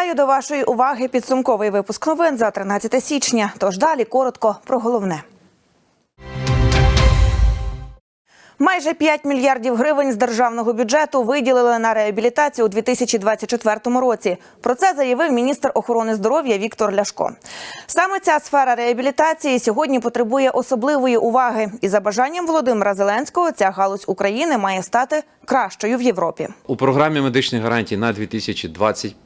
Вітаю до вашої уваги підсумковий випуск новин за 13 січня. Тож далі коротко про головне. Майже 5 мільярдів гривень з державного бюджету виділили на реабілітацію у 2024 році. Про це заявив міністр охорони здоров'я Віктор Ляшко. Саме ця сфера реабілітації сьогодні потребує особливої уваги. І за бажанням Володимира Зеленського ця галузь України має стати кращою в Європі. У програмі медичних гарантій на 2025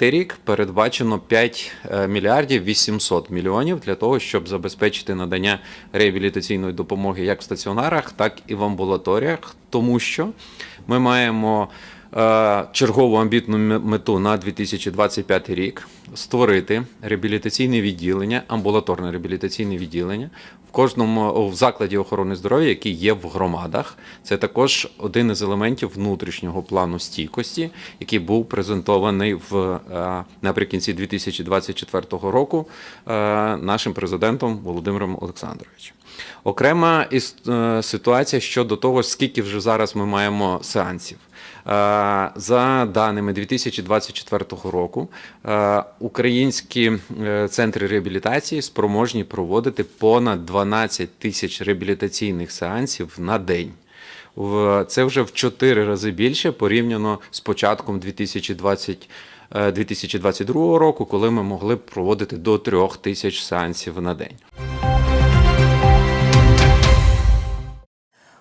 рік передбачено 5 е, мільярдів 800 мільйонів для того, щоб забезпечити надання реабілітаційної допомоги як в стаціонарах, так і в амбулаторіях, тому що ми маємо чергову амбітну мету на 2025 рік створити реабілітаційне відділення, амбулаторне реабілітаційне відділення в кожному в закладі охорони здоров'я, який є в громадах. Це також один із елементів внутрішнього плану стійкості, який був презентований в е, наприкінці 2024 року е, нашим президентом Володимиром Олександровичем. Окрема е, ситуація щодо того, скільки вже зараз ми маємо сеансів. Е, За даними 2024 року, е, українські е, центри реабілітації спроможні проводити понад 12 тисяч реабілітаційних сеансів на день. Це вже в 4 рази більше порівняно з початком 2020, е, 2022 року, коли ми могли проводити до 3 тисяч сеансів на день.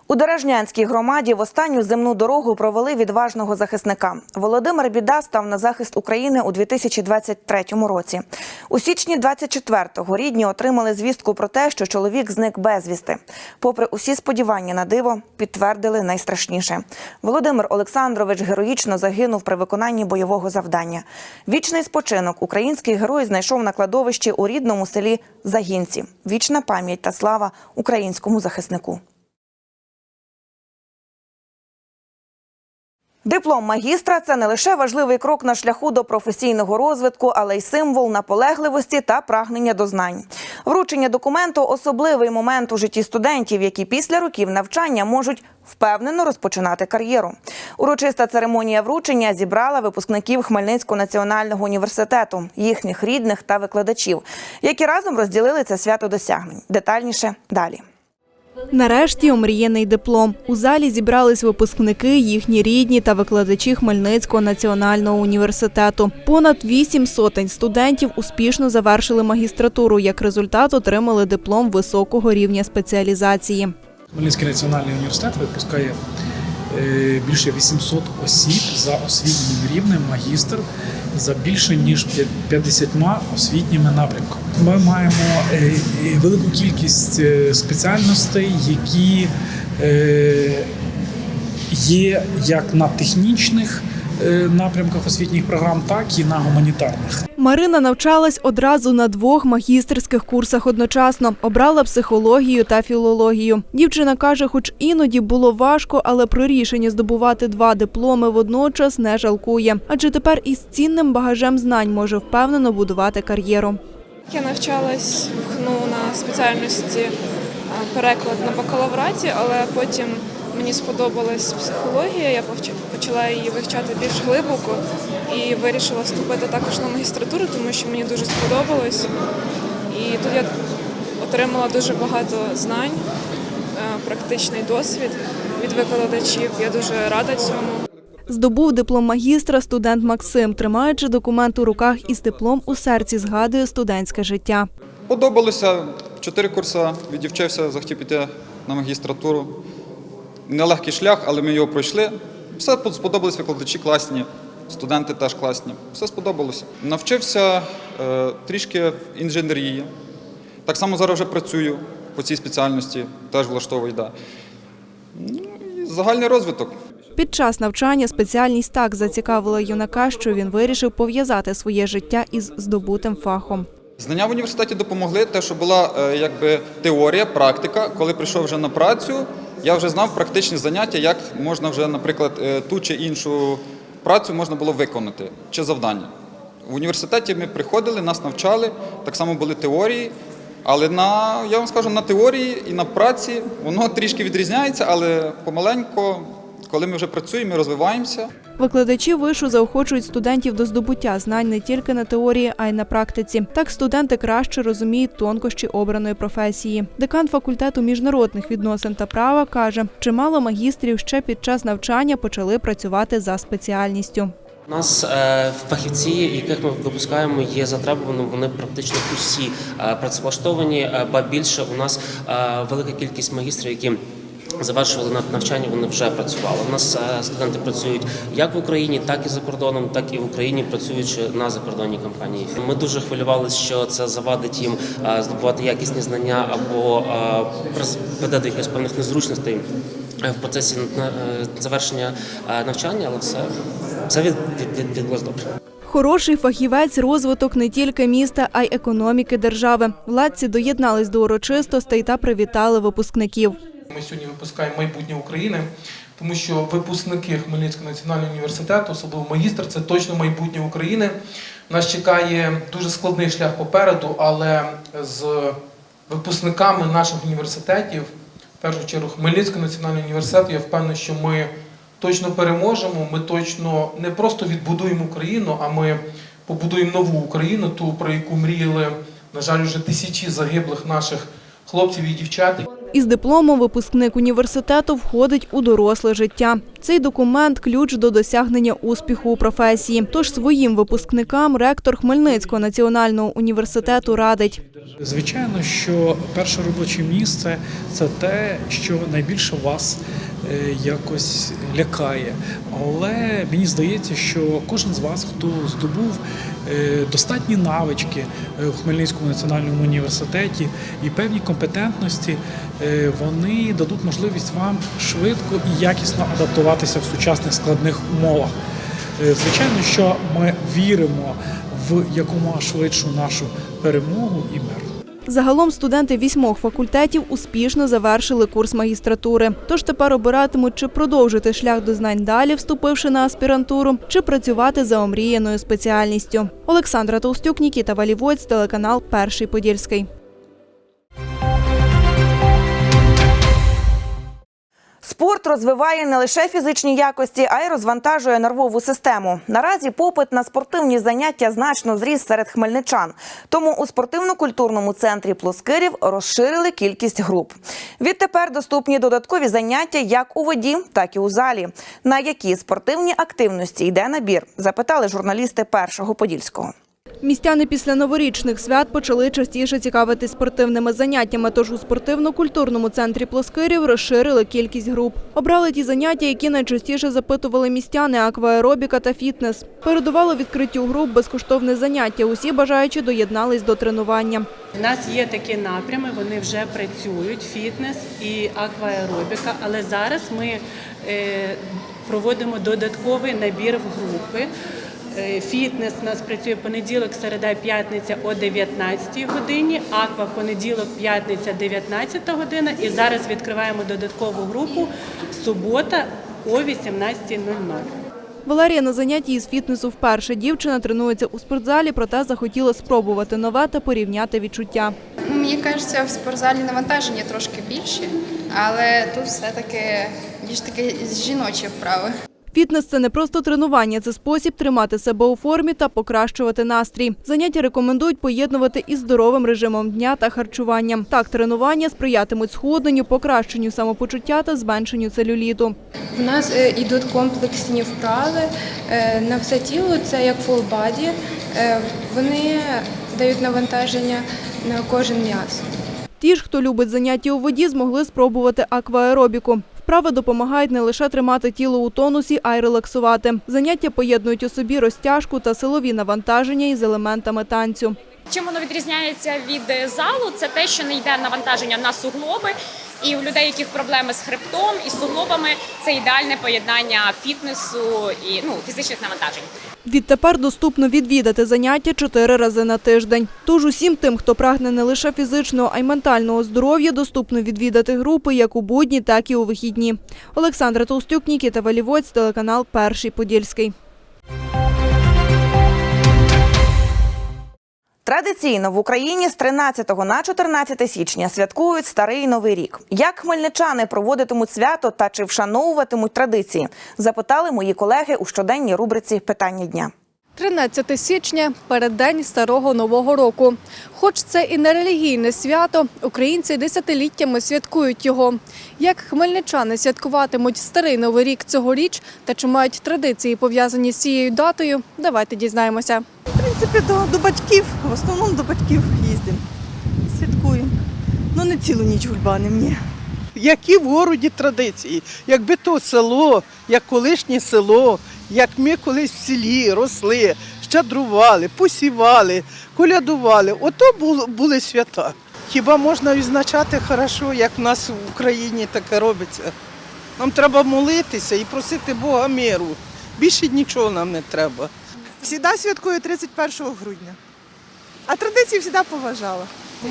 У Дорожнянській громаді в останню земну дорогу провели відважного захисника. Володимир Біда став на захист України у 2023 році. У січні 24-го рідні отримали звістку про те, що чоловік зник безвісти. Попри усі сподівання на диво, підтвердили найстрашніше. Володимир Олександрович героїчно загинув при виконанні бойового завдання. Вічний спочинок український герой знайшов на кладовищі у рідному селі Загінці. Вічна пам'ять та слава українському захиснику. Диплом магістра це не лише важливий крок на шляху до професійного розвитку, але й символ наполегливості та прагнення до знань. Вручення документу особливий момент у житті студентів, які після років навчання можуть впевнено розпочинати кар'єру. Урочиста церемонія вручення зібрала випускників Хмельницького національного університету, їхніх рідних та викладачів, які разом розділили це свято досягнень. Детальніше далі. Нарешті омріяний диплом. У залі зібрались випускники, їхні рідні та викладачі Хмельницького національного університету. Понад вісім сотень студентів успішно завершили магістратуру. Як результат, отримали диплом високого рівня спеціалізації. Хмельницький національний університет випускає е, більше 800 осіб за освітнім рівнем магістр за більше ніж 50 освітніми напрямками. Ми маємо е, велику кількість е, спеціальностей, які е, є як на технічних напрямках освітніх програм, так і на гуманітарних. Марина навчалась одразу на двох магістерських курсах одночасно. Обрала психологію та філологію. Дівчина каже, хоч іноді було важко, але про рішення здобувати два дипломи водночас не жалкує. Адже тепер із цінним багажем знань може впевнено будувати кар'єру. Я навчалась в ХНУ на спеціальності е, переклад на бакалавраті, але потім мені сподобалась психологія. Я почала її вивчати більш глибоко і вирішила вступити також на магістратуру, тому що мені дуже сподобалось. І тут я отримала дуже багато знань, е, практичний досвід від викладачів. Я дуже рада цьому. Здобув диплом магістра студент Максим, тримаючи документ у руках із диплом у серці, згадує студентське життя. Подобалося. Чотири курси відівчився, захотів піти на магістратуру. Нелегкий шлях, але ми його пройшли. Все сподобалось, викладачі класні, студенти теж класні. Все сподобалося. Навчився е, трішки в інженерії. Так само зараз вже працюю по цій спеціальності, теж влаштовую. Да. Ну, і загальний розвиток. Під час навчання спеціальність так зацікавила юнака, що він вирішив пов'язати своє життя із здобутим фахом. Знання в університеті допомогли, те, що була е, якби теорія, практика. Коли прийшов вже на працю, я вже знав практичні заняття, як можна вже, наприклад, е, ту чи іншу працю можна було виконати чи завдання. В університеті ми приходили, нас навчали, так само були теорії. Але на я вам скажу, на теорії і на праці воно трішки відрізняється, але помаленько коли ми вже працюємо, ми розвиваємося. Викладачі вишу заохочують студентів до здобуття знань не тільки на теорії, а й на практиці. Так студенти краще розуміють тонкощі обраної професії. Декан факультету міжнародних відносин та права каже, чимало магістрів ще під час навчання почали працювати за спеціальністю. У нас е, фахівці, яких ми випускаємо, є затребувані. Вони практично усі е, працевлаштовані. е, Ба більше у нас велика кількість магістрів, які завершували навчання, вони вже працювали. У нас е, студенти працюють як в Україні, так і за кордоном, так і в Україні, працюючи на закордонній компанії. Ми дуже хвилювалися, що це завадить їм е, здобувати якісні знання або е, призведе до якихось певних незручностей е, в процесі завершення навчання, але все, все від, від, від, відбулось добре. Хороший фахівець розвиток не тільки міста, а й економіки держави. Владці доєднались до урочистостей та привітали випускників. Ми сьогодні випускаємо майбутнє України, тому що випускники Хмельницького національного університету, особливо магістр, це точно майбутнє України. Нас чекає дуже складний шлях попереду, але з випускниками наших університетів, в першу чергу Хмельницького національного університету, я впевнений, що ми точно переможемо. Ми точно не просто відбудуємо Україну, а ми побудуємо нову Україну, ту, про яку мріяли, на жаль, вже тисячі загиблих наших хлопців і дівчат. Із дипломом випускник університету входить у доросле життя. Цей документ ключ до досягнення успіху у професії. Тож своїм випускникам ректор Хмельницького національного університету радить. Звичайно, що перше робоче місце це те, що найбільше вас якось лякає. Але мені здається, що кожен з вас, хто здобув е, достатні навички е, в Хмельницькому національному університеті і певні компетентності, е, вони дадуть можливість вам швидко і якісно адаптуватися в сучасних складних умовах. Е, Звичайно, що ми віримо в якомога швидшу нашу перемогу і мир. Загалом студенти вісьмох факультетів успішно завершили курс магістратури. Тож тепер обиратимуть, чи продовжити шлях до знань далі, вступивши на аспірантуру, чи працювати за омріяною спеціальністю. Олександра Толстюк, Нікіта Валівоць, телеканал Перший Подільський. Спорт розвиває не лише фізичні якості, а й розвантажує нервову систему. Наразі попит на спортивні заняття значно зріс серед хмельничан. Тому у спортивно-культурному центрі Плоскирів розширили кількість груп. Відтепер доступні додаткові заняття як у воді, так і у залі. На які спортивні активності йде набір? Запитали журналісти першого подільського. Містяни після новорічних свят почали частіше цікавитись спортивними заняттями. Тож у спортивно-культурному центрі Плоскирів розширили кількість груп. Обрали ті заняття, які найчастіше запитували містяни акваеробіка та фітнес. Передувало відкриттю груп безкоштовне заняття. Усі бажаючі доєднались до тренування. У нас є такі напрями, вони вже працюють: фітнес і акваеробіка. Але зараз ми е, проводимо додатковий набір в групи. Е, Фітнес у нас працює понеділок, середа, п'ятниця о 19 годині, аква понеділок, п'ятниця, 19 година. І зараз відкриваємо додаткову групу субота о 18.00. Валерія на занятті із фітнесу вперше. Дівчина тренується у спортзалі, проте захотіла спробувати нове та порівняти відчуття. Ну, Мені кажеться, в спортзалі навантаження трошки більше, але тут все-таки більш таки жіночі вправи. Фітнес це не просто тренування, це спосіб тримати себе у формі та покращувати настрій. Заняття рекомендують поєднувати із здоровим режимом дня та харчуванням. Так, тренування сприятимуть схудненню, покращенню самопочуття та зменшенню целюліту. В нас е, йдуть комплексні вправи е, на все тіло, це як full body. Е, Вони дають навантаження на кожен м'яз. Ті ж, хто любить заняття у воді, змогли спробувати акваеробіку. Вправи допомагають не лише тримати тіло у тонусі, а й релаксувати. Заняття поєднують у собі розтяжку та силові навантаження із елементами танцю. Чим воно відрізняється від залу, це те, що не йде навантаження на суглоби. І у людей, яких проблеми з хребтом і суглобами, це ідеальне поєднання фітнесу і ну фізичних навантажень. Відтепер доступно відвідати заняття чотири рази на тиждень. Тож усім тим, хто прагне не лише фізичного, а й ментального здоров'я, доступно відвідати групи як у будні, так і у вихідні. Олександра Толстюк, Нікіта Валівоць, телеканал Перший Подільський. Традиційно в Україні з 13 на 14 січня святкують старий новий рік. Як хмельничани проводитимуть свято та чи вшановуватимуть традиції? Запитали мої колеги у щоденній рубриці Питання дня. 13 січня переддень старого нового року. Хоч це і не релігійне свято, українці десятиліттями святкують його. Як хмельничани святкуватимуть старий новий рік цьогоріч та чи мають традиції пов'язані з цією датою, давайте дізнаємося. Принципі, до, до батьків, в основному до батьків їздимо. Святкуємо. Ну не цілу ніч гульбаним, ні. які в городі традиції. Якби то село, як колишнє село, як ми колись в селі росли, щедрували, посівали, колядували, ото були свята. Хіба можна відзначати хорошо, як в нас в Україні таке робиться? Нам треба молитися і просити Бога миру. Більше нічого нам не треба. Всіда святкую 31 грудня. А традиції завжди поважала.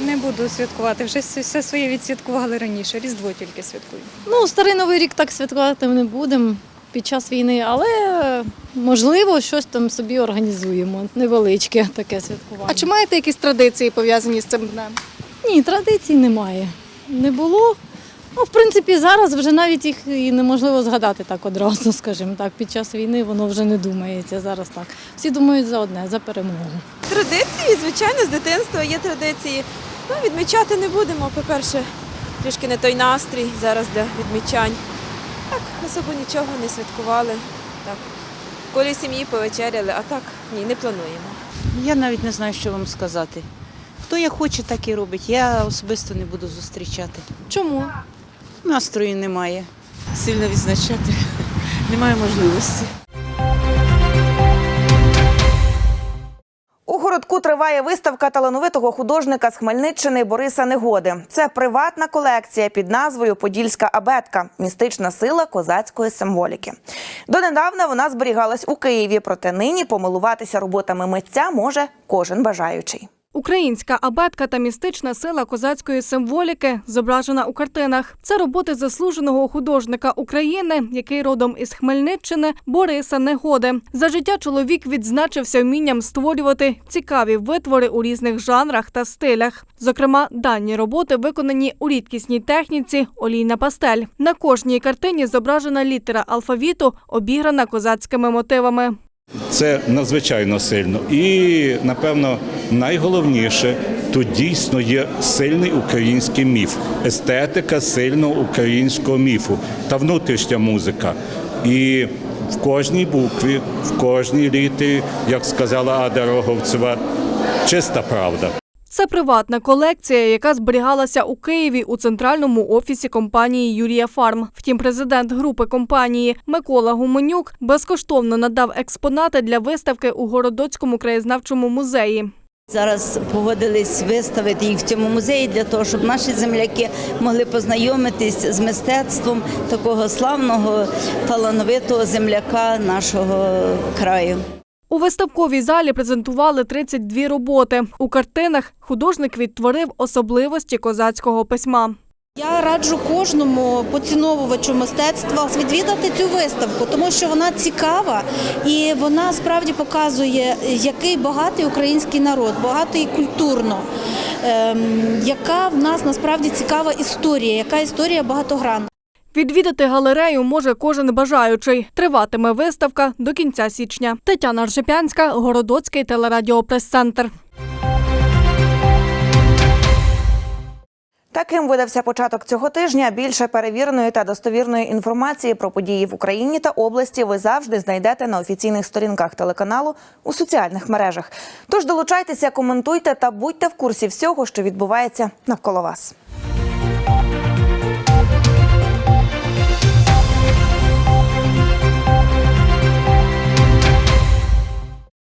Не буду святкувати, вже все все своє відсвяткували раніше, Різдво тільки святкую. Ну, старий новий рік так святкувати не будемо під час війни, але можливо щось там собі організуємо. Невеличке таке святкування. А чи маєте якісь традиції пов'язані з цим днем? Ні, традицій немає. Не було. Ну, в принципі, зараз вже навіть їх і неможливо згадати так одразу, скажімо так. Під час війни воно вже не думається зараз так. Всі думають за одне, за перемогу. Традиції, звичайно, з дитинства є традиції. Ну, відмічати не будемо. По-перше, трішки не той настрій зараз для відмічань. Так, особо нічого не святкували. Так. В колі сім'ї повечеряли, а так ні, не плануємо. Я навіть не знаю, що вам сказати. Хто як хоче, так і робить. Я особисто не буду зустрічати. Чому? Настрою немає. Сильно відзначати немає можливості. У городку триває виставка талановитого художника з Хмельниччини Бориса Негоди. Це приватна колекція під назвою Подільська абетка містична сила козацької символіки. Донедавна вона зберігалась у Києві, проте нині помилуватися роботами митця може кожен бажаючий. Українська абетка та містична сила козацької символіки зображена у картинах. Це роботи заслуженого художника України, який родом із Хмельниччини Бориса Негоди. За життя чоловік відзначився вмінням створювати цікаві витвори у різних жанрах та стилях. Зокрема, дані роботи виконані у рідкісній техніці олійна пастель. На кожній картині зображена літера алфавіту, обіграна козацькими мотивами. Це надзвичайно сильно. І, напевно, найголовніше тут дійсно є сильний український міф, естетика сильного українського міфу та внутрішня музика. І в кожній букві, в кожній літері, як сказала Ада Роговцева, чиста правда. Це приватна колекція, яка зберігалася у Києві у центральному офісі компанії Юрія Фарм. Втім, президент групи компанії Микола Гуменюк безкоштовно надав експонати для виставки у Городоцькому краєзнавчому музеї. Зараз погодились виставити їх в цьому музеї для того, щоб наші земляки могли познайомитись з мистецтвом такого славного талановитого земляка нашого краю. У виставковій залі презентували 32 роботи. У картинах художник відтворив особливості козацького письма. Я раджу кожному поціновувачу мистецтва відвідати цю виставку, тому що вона цікава і вона справді показує, який багатий український народ, багатий культурно, ем, яка в нас насправді цікава історія, яка історія багатогранна. Відвідати галерею може кожен бажаючий. Триватиме виставка до кінця січня. Тетяна Ржепянська, Городоцький телерадіопрес-центр. Таким видався початок цього тижня. Більше перевіреної та достовірної інформації про події в Україні та області ви завжди знайдете на офіційних сторінках телеканалу у соціальних мережах. Тож долучайтеся, коментуйте та будьте в курсі всього, що відбувається навколо вас.